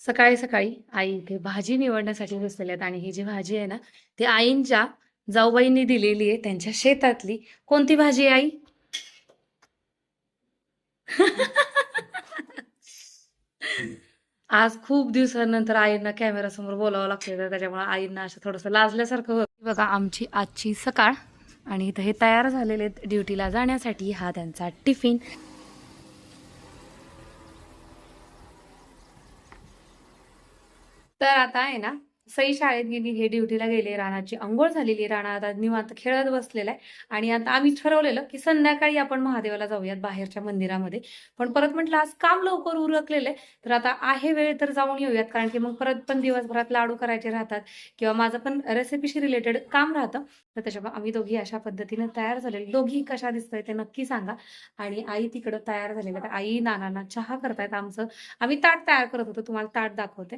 सकाळी सकाळी आई इथे भाजी निवडण्यासाठी बसलेल्या आहेत. आणि ही जी भाजी आहे ना ती आईंच्या जाऊबाईंनी दिलेली आहे त्यांच्या शेतातली. कोणती भाजी आहे आई? आज खूप दिवसानंतर आईंना कॅमेरा समोर बोलावं लागतं त्याच्यामुळे आईंना असं थोडंसं लाजल्यासारखं होत. बघा आमची आजची सकाळ. आणि इथं हे तयार झालेले आहेत ड्युटीला जाण्यासाठी. हा त्यांचा टिफिन. तर आता आहे ना सई शाळेत गेली हे ड्युटीला गेले राणाची अंघोळ झालेली राणा आता निवांत खेळत बसलेला आहे. आणि आता आम्ही ठरवलेलं की संध्याकाळी आपण महादेवाला जाऊयात बाहेरच्या मंदिरामध्ये. पण परत म्हटलं आज काम लवकर उरकलेलं आहे. तर आता आहे वेळ तर जाऊन येऊयात कारण की मग परत पण दिवसभरात लाडू करायचे राहतात किंवा माझं पण रेसिपीशी रिलेटेड काम राहतं. तर त्याच्यामुळे आम्ही दोघी अशा पद्धतीने तयार झालेले दोघी कशा दिसतंय ते नक्की सांगा. आणि आई तिकडं तयार झालेल्या आई नानांना चहा करतायत आमचं. आम्ही ताट तयार करत होतो तुम्हाला ताट दाखवते.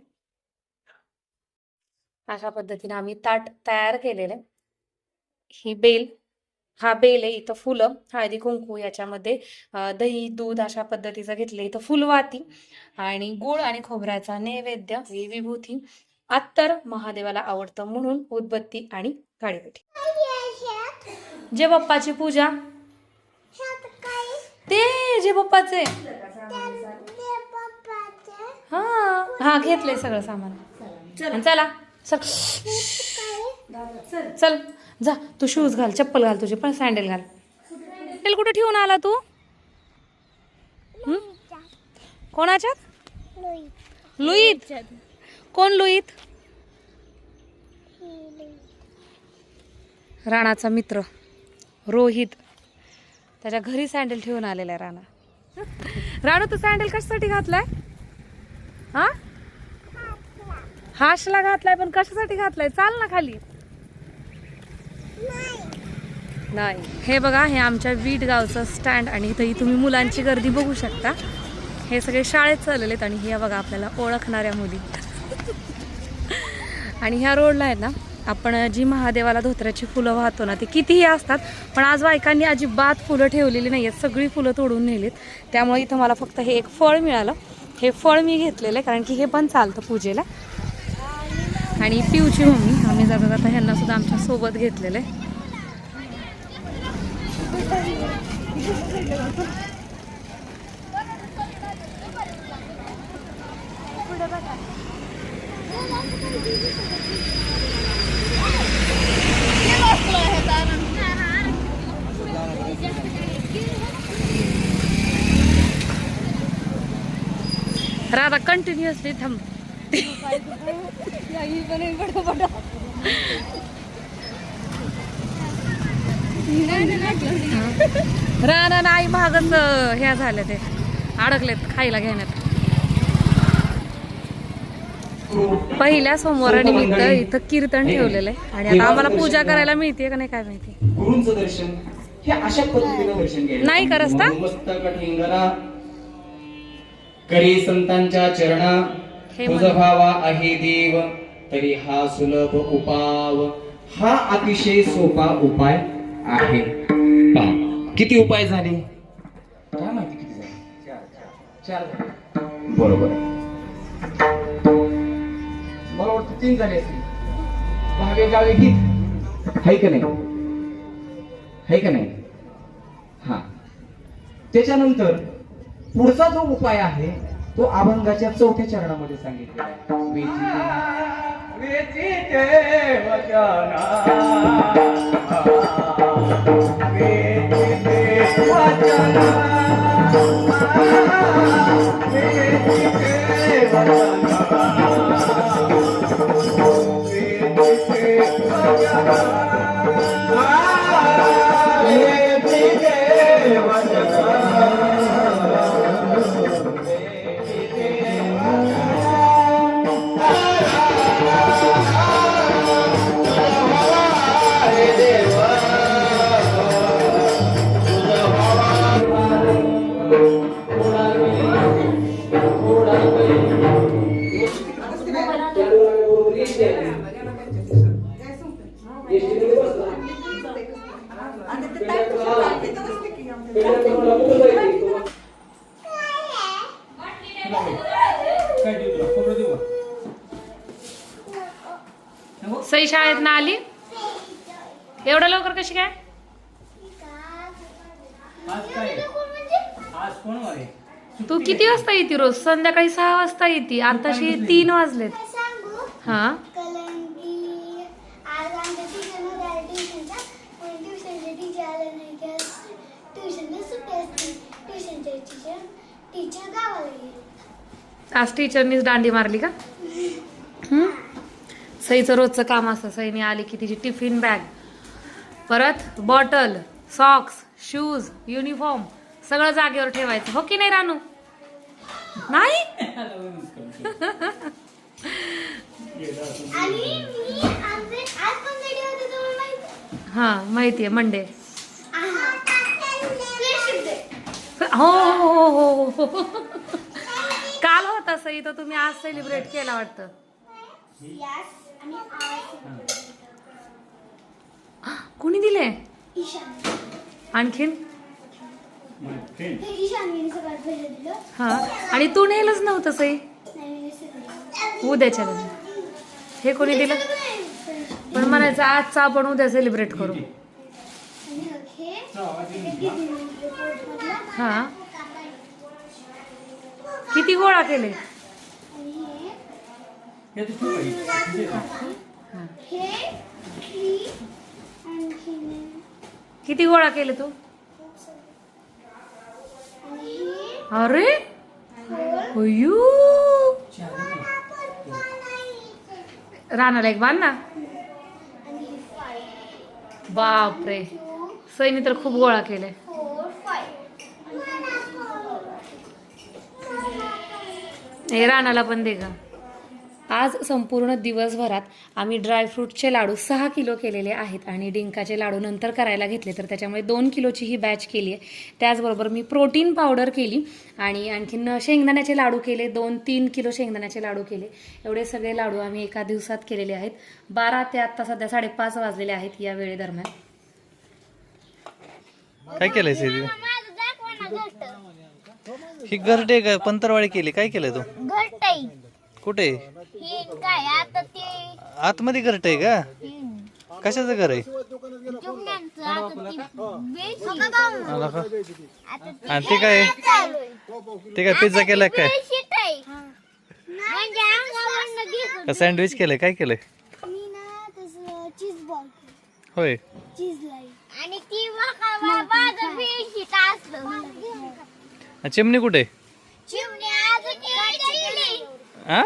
अशा पद्धतीने आम्ही ताट तयार केलेलं आहे. ही बेल हा बेल आहे इथं फुलं हळदी कुंकू याच्यामध्ये दही दूध अशा पद्धतीचं घेतलं इथं फुलवाती आणि गुळ आणि खोबऱ्याचा नैवेद्य ही विभूती अत्तर महादेवाला आवडतं म्हणून उदबत्ती आणि काळीपेठी जे बाप्पाची पूजा ते जे बाप्पाचे हा हा घेतलंय सगळं सामान. चला. चल. चल जा. तू शूज घाल चप्पल घाल तुझे पण सँडल घाल. सँडल कुठे ठेवून आला तू? कोणाच्यात? लुईत. कोण लुईत? राणाचा मित्र रोहित. त्याच्या घरी सँडल ठेवून आलेला आहे राणा. राणू तू सँडल कशासाठी घातलाय हा हाशला घातलाय पण कशासाठी घातलाय? चाल ना खाली. नाही. हे बघा हे आमच्या वीट गावचं स्टँड आणि इथं तुम्ही मुलांची गर्दी बघू शकता. हे सगळे शाळेत चाललेले आहेत आणि हे बघा आपल्याला ओळखणाऱ्या मुली. आणि ह्या रोडला आहे ना आपण जी महादेवाला धोत्र्याची फुलं वाहतो ना ती कितीही असतात पण आज बायकांनी अजिबात फुलं ठेवलेली नाही आहेत सगळी फुलं तोडून नेलीत. त्यामुळे इथं मला फक्त हे एक फळ मिळालं. हे फळ मी घेतलेलं आहे कारण की हे पण चालतं पूजेला. आणि पिऊची मम्मी आम्ही जाता जाता ह्यांना सुद्धा आमच्यासोबत घेतलेलं आहे. राधा कंटिन्युअसली थांब. राणा नाही महागच ह्या झाल्या ते. अडकलेत खायला घेण्यात. पहिल्या सोमवारानिमित्त इथं कीर्तन ठेवलेलं आहे आणि आता आम्हाला पूजा करायला मिळते का नाही काय माहिती. हे नाही का? ठिंगरा करी संतांच्या चरणा तुझ. भावा आहे देव तरी हा सुलभ उपाव. हा अतिशय सोपा उपाय आहे. पहा, किती उपाय झाले? काय माहिती किती झाले? चार. बरोबर. मला वाटतं तीन झाले असतील. दहावे गावे गीत हाय का नाही? है का नाही? हा. त्याच्यानंतर पुढचा जो उपाय आहे तो अभंगाच्या चौथ्या चरणामध्ये सांगितलेला आहे फोटो सई शाळेत ना आली? एवढं लवकर कशी काय? तू किती वाजता येते रोज? संध्याकाळी सहा वाजता येते. आताशी तीन वाजलेत. हा? आज टीचरनीच दांडी मारली का? हम्म? सईचं रोजचं काम असतं. सईने आली की तिची टिफिन बॅग परत बॉटल सॉक्स शूज युनिफॉर्म सगळं जागेवर ठेवायचं. हो की नाही रानू? नाही? तुम्हाला माहिती? हा माहितीये मंडे डे हो हो हो हो हो. काल होता सई तर तुम्ही आज सेलिब्रेट केला वाटतं. कुणी दिले? आणखीन? हे हा आणि तू नेलंच नव्हतं सई. उद्याच्या. हे कोणी दिलं. पण म्हणायचं आजचा आपण उद्या सेलिब्रेट करू. हे हे दीदीने report मधलं. हा किती गोळा केले? हे हे. हा. हे ही. किती गोळा केले तू? अरे. रानाला एक बांध ना. बापरे. टू सईने तर खूप गोळा केले. हे रानाला पण दे ग. आज संपूर्ण दिवसभरात आम्ही ड्रायफ्रूटचे लाडू सहा किलो केलेले आहेत आणि डिंकाचे लाडू नंतर करायला घेतले तर त्याच्यामुळे दोन किलोची ही बॅच केली आहे त्याचबरोबर मी प्रोटीन पावडर केली आणि आणखीन शेंगदाण्याचे लाडू केले दोन तीन किलो शेंगदाण्याचे लाडू केले. एवढे सगळे लाडू आम्ही एका दिवसात केलेले आहेत. बारा ते आत्ता सध्या साडेपाच वाजलेले आहेत या वेळेदरम्यान काय केलंय ही घरटे काय पंतरवाडी केली? काय केलंय तू? कुठे? हे काय आता ते आतमध्ये घरट आहे का? कशाचं घर आहे? चुकण्यांचं आता ते बेसिक आला का? आता ते आणि ते काय. ते काय पिझ्झा केलाय काय? बेडशीट आहे. म्हणजे अंगावरनं घेतो का सँडविच केलंय? काय केलंय? मी ना तसं चीज बॉल होय. चीज लाई आणि ती माझं बेडशीट असलं चिमणी कुठे? हा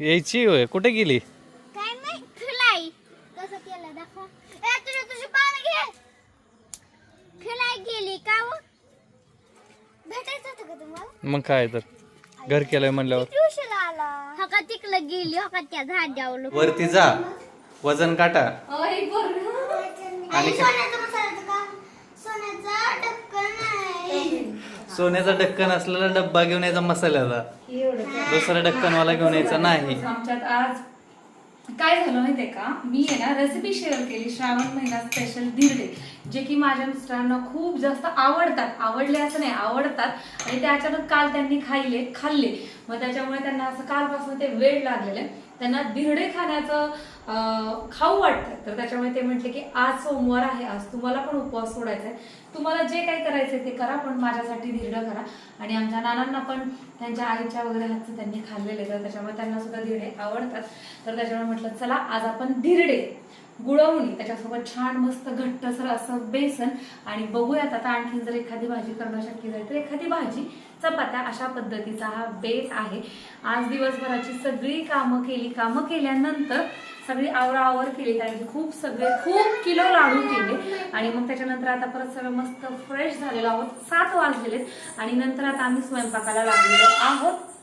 यायची होय कुठे गेली? काय नाही फिलाई कसं केलं? दाखवा. ए तुझे तुझे पानं घे. फिलाई गेली का भेटायचं होतं का तुम्हाला? मग काय तर. घर केलंय म्हणल्यावर. हो का तिकडं गेली? हो का त्या झाडावर? वरती जा. वजन काटा. आणि सोन्याचं मसाल्याचं काम सोन्याचा ढक्कन आहे सोन्याचा ढक्कन असलेला डब्बा घेऊन यायचा मसाल्याचा. दुसरा ढक्कनवाला घेऊन यायचा नाही. आमच्यात आज काय झालं माहितीये का? मी आहे ना रेसिपी शेअर केली श्रावण महिना स्पेशल धिरडे जे की माझ्या मिस्टरांना खूप जास्त आवडतात. आवडले असं नाही आवडतात. आणि ते अचानक काल त्यांनी खाल्ले खाल्ले. मग त्याच्यामुळे त्यांना असं कालपासून ते वेळ लागलेले त्यांना धिरडे खाण्याचं खाऊ वाटतं. तर त्याच्यामुळे ते म्हटले की आज सोमवार आहे आज तुम्हाला पण उपवास सोडायचा आहे. तुम्हाला जे काही करायचंय ते करा पण माझ्यासाठी धिरडं करा. आणि आमच्या नानांना पण त्यांच्या आईच्या वगैरे हातचं त्यांनी खाल्लेले तर त्याच्यामुळे त्यांना सुद्धा धिरडे आवडतात. तर त्याच्यामुळे म्हटलं चला आज आपण धिरडे. गुळवणी त्याच्यासोबत छान मस्त घट्टसर असं बेसन आणि बघूयात आता आणखीन जर एखादी भाजी करणं शक्य झाली तर एखादी भाजी चपात्या अशा पद्धतीचा हा बेत आहे. आज दिवसभराची सगळी कामं केली. कामं केल्यानंतर सगळी आवराआवर केली कारण की खूप सगळे खूप किलो लाडू केले. आणि मग त्याच्यानंतर आता परत सगळं मस्त फ्रेश झालेलो आहोत. सात वाजलेले आणि नंतर आता आम्ही स्वयंपाकाला लागलेलो आहोत.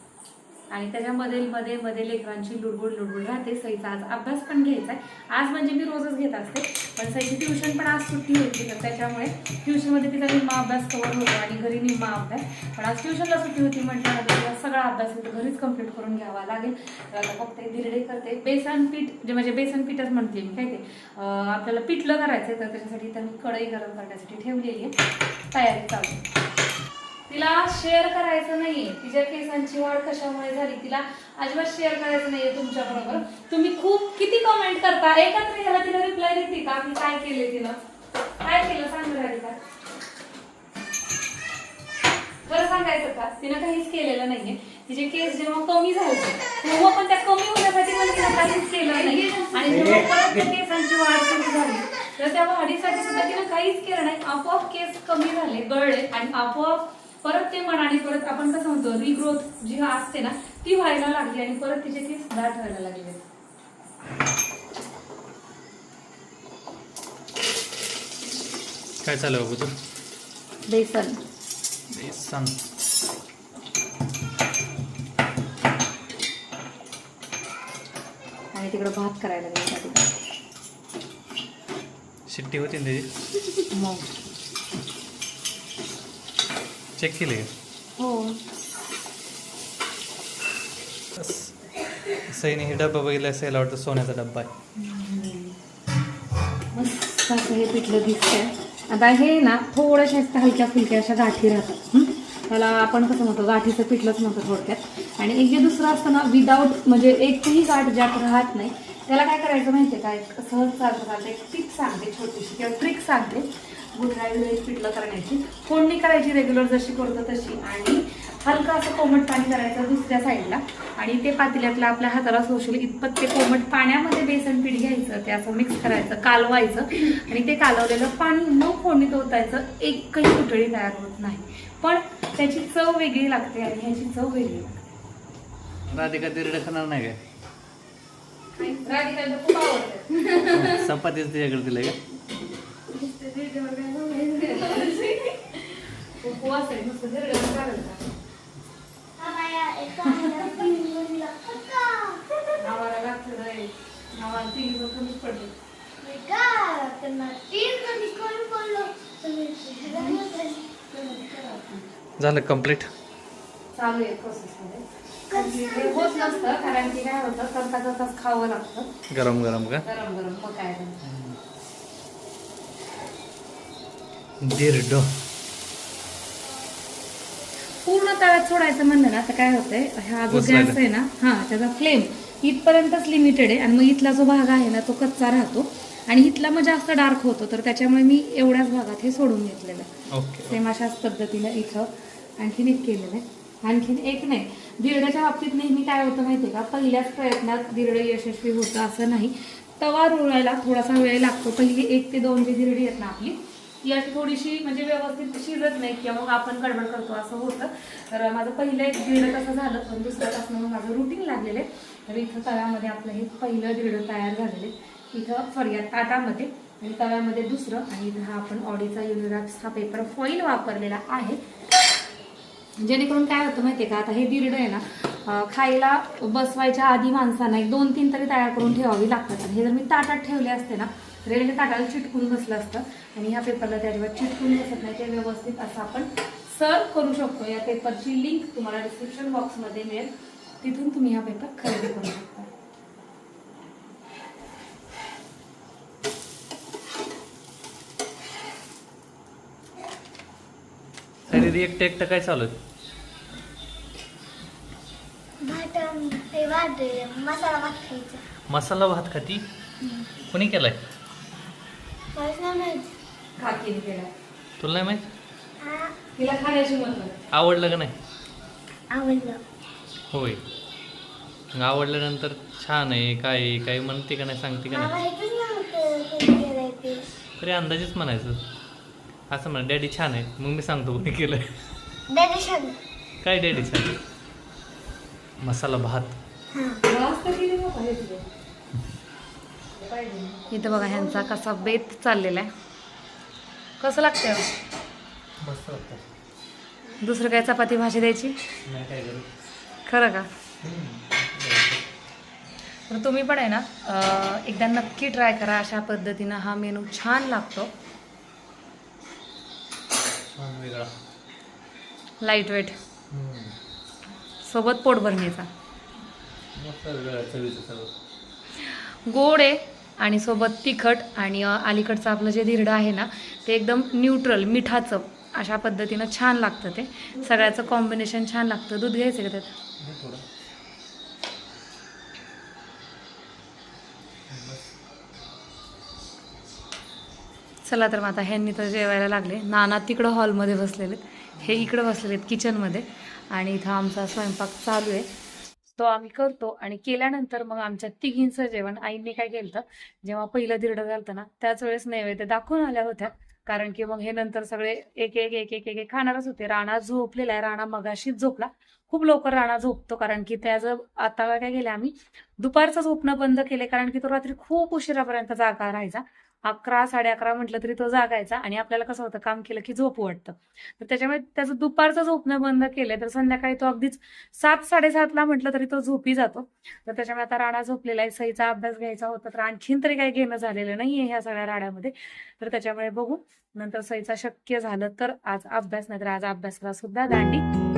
आणि त्याच्यामध्ये मध्ये मध्ये लेकरांची लुडबुड लुडबुड राहते. सईचा आज अभ्यास पण घ्यायचा आहे आज म्हणजे मी रोजच घेत असते पण सईची ट्युशन पण आज सुट्टी होती तर त्याच्यामुळे ट्युशनमध्ये तिचा निम्मा अभ्यास कवर होतो आणि घरी निम्मा अभ्यास. पण आज ट्युशनला सुट्टी होती म्हटल्यानंतर सगळा अभ्यास घरीच कंप्लीट करून घ्यावा लागेल. आता फक्त धिरडे करते. बेसन पीठ जे म्हणजे बेसन पीठच म्हणते मी काय ते? आपल्याला पिठलं करायचं आहे तर त्याच्यासाठी तर मी कढई गरम करण्यासाठी ठेवलेली आहे. तयारी चालू तिला शेअर करायचं नाहीये. तिच्या केसांची वाढ कशामुळे झाली? तिला अजिबात शेअर करायचं नाहीये तुमच्या बरोबर. तुम्ही खूप किती कमेंट करता? एकाच ह्याला तिला रिप्लाय देते का? मी काय केले तिनं काय केलं? सांग राधिका बरं सांगायचं का? तिनं काहीच केलेलं नाहीये. तिचे केस जेव्हा कमी झाले तेव्हा पण त्या कमी होण्यासाठी पण तिनं काहीच केलं नाही. आणि जेव्हा परत त्या केसांची वाढ सुरू झाली तर त्या वाढीसाठी सुद्धा तिनं काहीच केलं नाही. आपोआप केस कमी झाले गळले आणि आपोआप परत ते मनाने परत आपण कसं म्हणतो रिग्रोथ जी असते ना ती व्हायला लागली आणि परत तिचे केस दाट व्हायला लागले. काय चालू अगोदर बेसन. बेसन. आणि तिकडे भात करायला लागले शिट्टी होती ना त्याची? मग. चेक केली. हो. सईने हे डब्बा बघितला असायला वाटतं सोन्याचा डब्बा आहे. हे पिठलं दिसतंय. आता हे ना थोड्याशा हलक्या फुलक्या अशा गाठी राहतात? त्याला आपण कसं म्हणतो गाठीचं पिठलंच म्हणतो थोडक्यात. आणि एक जे दुसरं असतं ना विदाऊट म्हणजे एकही गाठ ज्यात राहत नाही त्याला काय करायचं माहितीये का एक सहज चालतं चालतं. एक टिप सांगते छोटीशी किंवा ट्रिक सांगते. गुजराळी पिठलं करण्याची. फोडणी करायची रेग्युलर जशी करतो तशी. आणि हलकं असं कोमट पाणी करायचं दुसऱ्या साईडला आणि ते पातेल्यातलं आपल्या हाताला सोशल इतपत ते कोमट पाण्यामध्ये बेसन पीठ घ्यायचं ते असं मिक्स करायचं कालवायचं. आणि ते कालवलेलं पाणी न फोडणीत ओतायचं एकही कुटळी तयार होत नाही. पण त्याची चव वेगळी लागते आणि ह्याची चव वेगळी लागते. राधिका दिरडे खाणार नाही काय? राधिकाला खूप आवडते. चपातीच तिच्याकडे दिलंय का? उपवास आहे नुसतं चालेल का? आम्हाला तीन कमीच पडले झाली. कंप्लीट चालू आहे होत नसतं कारण की काय होतं करता करताच खावं लागतं गरम गरम का गरम गरम मग काय तर. दिरड पूर्ण तव्यात सोडायचं म्हणलं ना तर काय होतंय हा जो गॅस आहे ना हा त्याचा फ्लेम इथपर्यंतच लिमिटेड आहे आणि मग इथला जो भाग आहे ना तो कच्चा राहतो. आणि इथला मग जास्त डार्क होतो तर त्याच्यामुळे मी एवढ्याच भागात हे सोडून घेतलेलं. सेम अशाच पद्धतीनं इथं आणखीन एक केलेलं आहे. आणखीन एक नाही दिरड्याच्या बाबतीत नेहमी काय होतं माहितीये का? पहिल्याच प्रयत्नात दिरड यशस्वी होतं असं नाही. तवा रुळायला थोडासा वेळ लागतो. पहिली एक ते दोन जी दिरडी आहेत ना आपली ती अशी थोडीशी म्हणजे व्यवस्थित शिजत नाही किंवा मग आपण गडबड करतो असं होतं. तर माझं पहिलं एक दीड तसं झालं पण दुसऱ्या तासनं मग माझं रुटीन लागलेलं आहे. तर इथं तव्यामध्ये आपलं हे पहिलं दीड तयार झालेलं आहे. इथं फर्या ताटामध्ये आणि तव्यामध्ये दुसरं आणि इथं हा आपण ऑडीचा युनिरॅक्स हा पेपर फॉईल वापरलेला आहे. जेणेकरून काय होतं माहितीये का आता हे दीर्ड आहे ना खायला बसवायच्या आधी माणसांना एक दोन तीन तरी तयार करून ठेवावी लागतात. आणि हे जर मी ताटात ठेवले असते ना तर हे ताटाला चिटकून बसलं असतं आणि ह्या पेपरला त्या अजिबात चिटकून बसत नाही. ते व्यवस्थित असं आपण सर्व करू शकतो. या पेपरची लिंक तुम्हाला डिस्क्रिप्शन बॉक्समध्ये मिळेल. तिथून तुम्ही हा पेपर खरेदी करू शकता. तरी एकटं एकटं काय चालू मसाला भात खाती? कोणी केलाय? केला तुला नाही माहीत? हा, तिला खाण्याची आवडलं का नाही? आवडलं. होय. मग आवडल्यानंतर छान आहे काय आहे, काही म्हणते का नाही सांगते का नाही? माहितच नव्हतं कोणी केलंय ते तरी अंदाजेच म्हणायचं. असं म्हणा डॅडी छान आहे. मग मी सांगतो कोणी सांग काय डॅडी छान आहे? मसाला भात. इथं बघा ह्यांचा कसा बेत चाललेला आहे. कसं मस्त वाटतं दुसरं काय चपाती भाजी द्यायची? खरं का? तर तुम्ही पण आहे ना एकदा नक्की ट्राय करा अशा पद्धतीनं हा मेनू छान लागतो. लाइट वेट सोबत पोट सगळं. गोड आहे आणि सोबत तिखट आणि अलीकडचं आपलं जे धिरडं आहे ना ते एकदम न्यूट्रल मिठाचं अशा पद्धतीनं छान लागतं ते. सगळ्याचं कॉम्बिनेशन छान लागतं. दूध घ्यायचं का त्यात? चला तर मग आता ह्यांनी तर जेवायला लागले. नाना तिकडं हॉलमध्ये बसलेले. हे इकडं बसलेले आहेत किचनमध्ये. आणि इथं आमचा स्वयंपाक चालू आहे. तो आम्ही करतो आणि केल्यानंतर मग आमच्या तिघींचं जेवण आईंनी काय केलं जेव्हा पहिलं दिरडं घालतं ना त्याच वेळेस नैवेद्य दाखवून आल्या होत्या. कारण की मग हे नंतर सगळे एक एक एक एक एक एक खाणारच होते. राणा झोपलेला आहे. राणा मगाशीच झोपला. खूप लवकर राणा झोपतो. कारण की त्याचं आता काय केलं आम्ही दुपारचं झोपणं बंद केले कारण की तो रात्री खूप उशिरापर्यंत जागा राहायचा. अकरा साडे अकरा म्हटलं तरी तो जागायचा आणि आपल्याला कसं होतं काम केलं की झोप वाटतं तर त्याच्यामुळे त्याचं दुपारचं झोपणं बंद केलंय तर संध्याकाळी तो अगदीच सात साडेसातला म्हटलं तरी तो झोपी जातो. तर त्याच्यामुळे आता राडा झोपलेला आहे सईचा अभ्यास घ्यायचा होता तर आणखीन तरी काही घेणं झालेलं नाहीये ह्या सगळ्या राड्यामध्ये. तर त्याच्यामुळे बघू नंतर सईचा शक्य झालं तर आज अभ्यास नाही तर आज अभ्यासाला सुद्धा दांडी